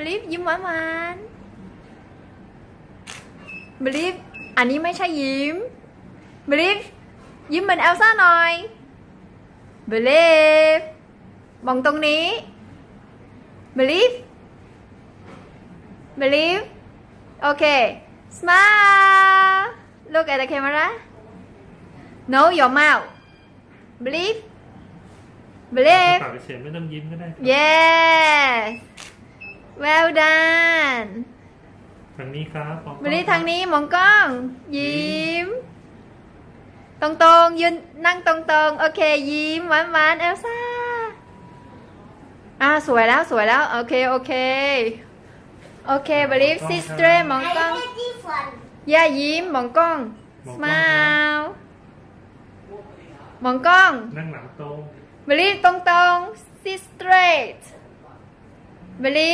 believe ยิ้มหวานหวานๆ believe อันนี้ไม่ใช่ยิ้ม believe ยิ้มเหมือนเอลซ่าหน่อย believe มองตรงนี้ believe believe โอเค smile look at the camera no your mouth believe ป believe ากเฉยๆไม่ต้องยิ้มก็ได้ครับ yes well done ทางนี้ครับมองกล้องบริทางนี้มองกล้อง ยิ้ม ตรงตรงๆยืนนั่งตรงตรงๆโอเค ยิ้มหวานหวานๆเอลซ่าอ่าสวยแล้วสวยแล้วโอเคโอเคโอเคบริฟซิสเตอร์มองกล้อง I get this one. ย่ายิ้มมองกล้องมองสกล้มาองครับลมองกล้องนั่งหลังตรงบริฟตรงตรงซิสเตรทบริ